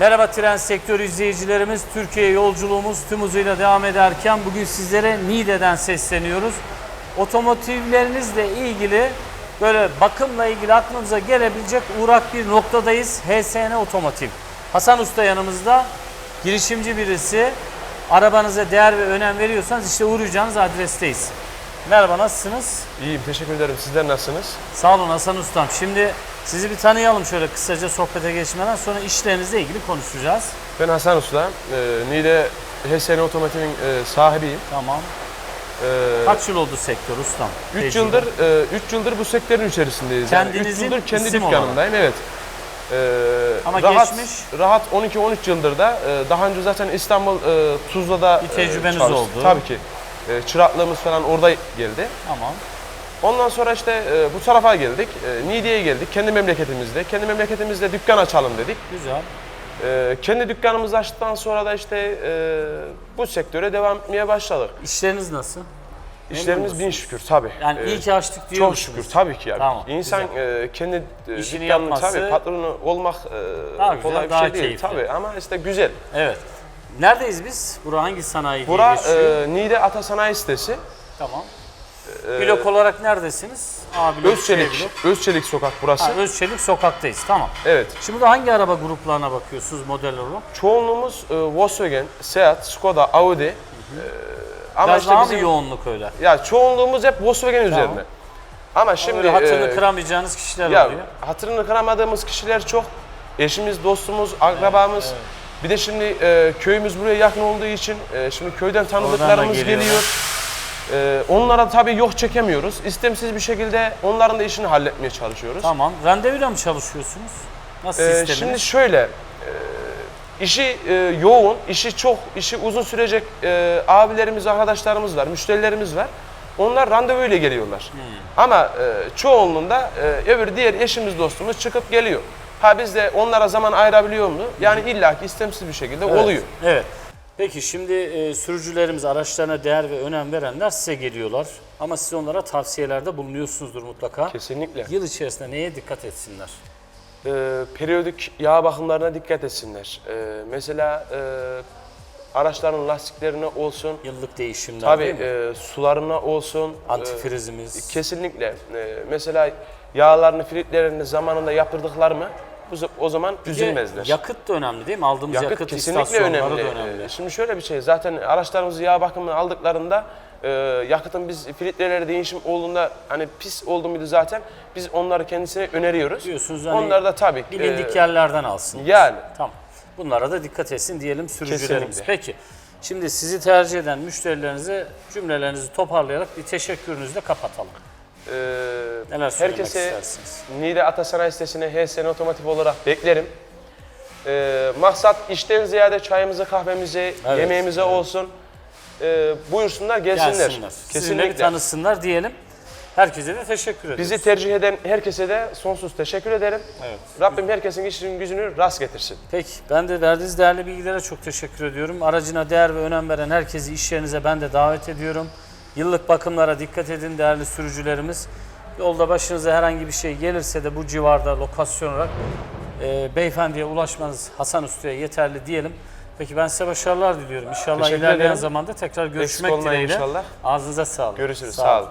Merhaba tren sektörü izleyicilerimiz. Türkiye yolculuğumuz tüm hızıyla devam ederken bugün sizlere Niğde'den sesleniyoruz. Otomotivlerinizle ilgili böyle bakımla ilgili aklınıza gelebilecek uğrak bir noktadayız. HSN Otomotiv. Hasan Usta yanımızda. Girişimci birisi. Arabanıza değer ve önem veriyorsanız işte uğrayacağınız adresteyiz. Merhaba nasılsınız? İyiyim, teşekkür ederim. Sizler nasılsınız? Sağ olun Hasan Ustam. Şimdi sizi bir tanıyalım şöyle kısaca sohbete geçmeden sonra işlerinizle ilgili konuşacağız. Ben Hasan Usta. Ee, Niğde HSN Otomotiv'in e, sahibiyim. Tamam. Ee, Kaç yıl oldu sektör ustam? 3 Tecrübe. yıldır 3 yıldır bu sektörün içerisindeyiz. Yani üç Kendinizin yıldır kendi isim dükkanımdayım. Evet. Ee, Ama rahat, geçmiş- rahat 12-13 yıldır da e, daha önce zaten İstanbul e, Tuzla'da Bir tecrübeniz çalıştım. oldu. Tabii ki. E, çıraklığımız falan orada geldi. Tamam. Ondan sonra işte e, bu tarafa geldik. E, Niğde'ye geldik. Kendi memleketimizde. Kendi memleketimizde dükkan açalım dedik. Güzel. Ee, kendi dükkanımızı açtıktan sonra da işte e, bu sektöre devam etmeye başladık. İşleriniz nasıl? İşlerimiz bin musunuz? şükür tabii. Yani Ee, iyi ki açtık diyor çok musunuz? şükür tabii ki ya. Tamam, İnsan e, kendi e, İşini dükkanının yapması- tabii patronu olmak e, Daha güzel, kolay bir daha şey değil keyifli. tabii ama işte güzel. Evet. Neredeyiz biz? Bura hangi sanayi diye Bura geçiyor? e, Niğde Ata Sanayi Sitesi. Tamam. Blok olarak neredesiniz? A blok, C Özçelik, blok. Özçelik sokak burası. Ha, Özçelik sokaktayız. Tamam. Evet. Şimdi burada hangi araba gruplarına bakıyorsunuz model olarak? Çoğunluğumuz e, Volkswagen, Seat, Skoda, Audi. E, ama Biraz işte daha bizim mı yoğunluk öyle? ya çoğunluğumuz hep Volkswagen üzerine. Ama şimdi Böyle hatırını e, kıramayacağınız kişiler Ya oluyor. hatırını kıramadığımız kişiler çok. Eşimiz, dostumuz, akrabamız. Bir de şimdi e, köyümüz buraya yakın olduğu için e, şimdi köyden tanıdıklarımız geliyorlar. geliyor. E, onlara tabii yok çekemiyoruz. İstemsiz bir şekilde onların da işini halletmeye çalışıyoruz. Tamam. Randevuyla mı çalışıyorsunuz? Nasıl E, sisteminiz? şimdi şöyle, e, işi e, yoğun, işi çok, işi uzun sürecek e, abilerimiz, arkadaşlarımız var, müşterilerimiz var. Onlar randevuyla geliyorlar. Hmm. Ama e, çoğunluğunda e, öbür diğer eşimiz, dostumuz çıkıp geliyor. Ha biz de onlara zaman ayırabiliyor mu? Yani illaki istemsiz bir şekilde oluyor. Evet. Peki şimdi e, sürücülerimiz araçlarına değer ve önem verenler size geliyorlar. Ama siz onlara tavsiyelerde bulunuyorsunuzdur mutlaka. Kesinlikle. Yıl içerisinde neye dikkat etsinler? E, periyodik yağ bakımlarına dikkat etsinler. E, mesela e, araçların lastiklerine olsun, Yıllık değişimler tabii değil mi? e, sularına olsun. e, Antifrizimiz. Kesinlikle. Ee, mesela yağlarını, filtlerini zamanında yaptırdıklar mı bu o zaman üzülmezler. Yakıt da önemli değil mi? Aldığımız yakıt, Yakıt kesinlikle istasyonları önemli. da önemli. Ee, Şimdi şöyle bir şey, zaten araçlarımızı yağ bakımını aldıklarında e, yakıtın biz filtreleri değişim olduğunda hani pis oldu muydu zaten biz onları kendisine öneriyoruz. Diyorsunuz hani Onlar da tabii ki, Bilindik e, yerlerden alsın. yani Tamam. Bunlara da dikkat etsin diyelim sürücülerimiz. Kesinlikle. Peki. Şimdi sizi tercih eden müşterilerinize cümlelerinizi toparlayarak bir teşekkürünüzü de kapatalım. E, Neler söylemek herkese istersiniz? Niğde Atasanayi sitesine HSN Otomotiv olarak beklerim. Ee, maksat işten ziyade çayımızı, kahvemizi, Evet, yemeğimize olsun. Ee, buyursunlar, gelsinler. Gelsinler. Sizinle bir Kesinlikle. tanısınlar diyelim. Herkese de teşekkür ediyoruz. Bizi tercih eden herkese de sonsuz teşekkür ederim. Evet. Rabbim herkesin işinin gücünü rast getirsin. Peki ben de verdiğiniz değerli bilgilere çok teşekkür ediyorum. Aracına değer ve önem veren herkesi iş yerinize ben de davet ediyorum. Yıllık bakımlara dikkat edin değerli sürücülerimiz. Yolda başınıza herhangi bir şey gelirse de bu civarda lokasyon olarak e, beyefendiye ulaşmanız Hasan Usta'ya yeterli diyelim. Peki ben size başarılar diliyorum. İnşallah Teşekkür ilerleyen ederim. zamanda tekrar Eksik görüşmek olmayın dileğiyle. inşallah. Ağzınıza sağlık. Görüşürüz. Sağ olun.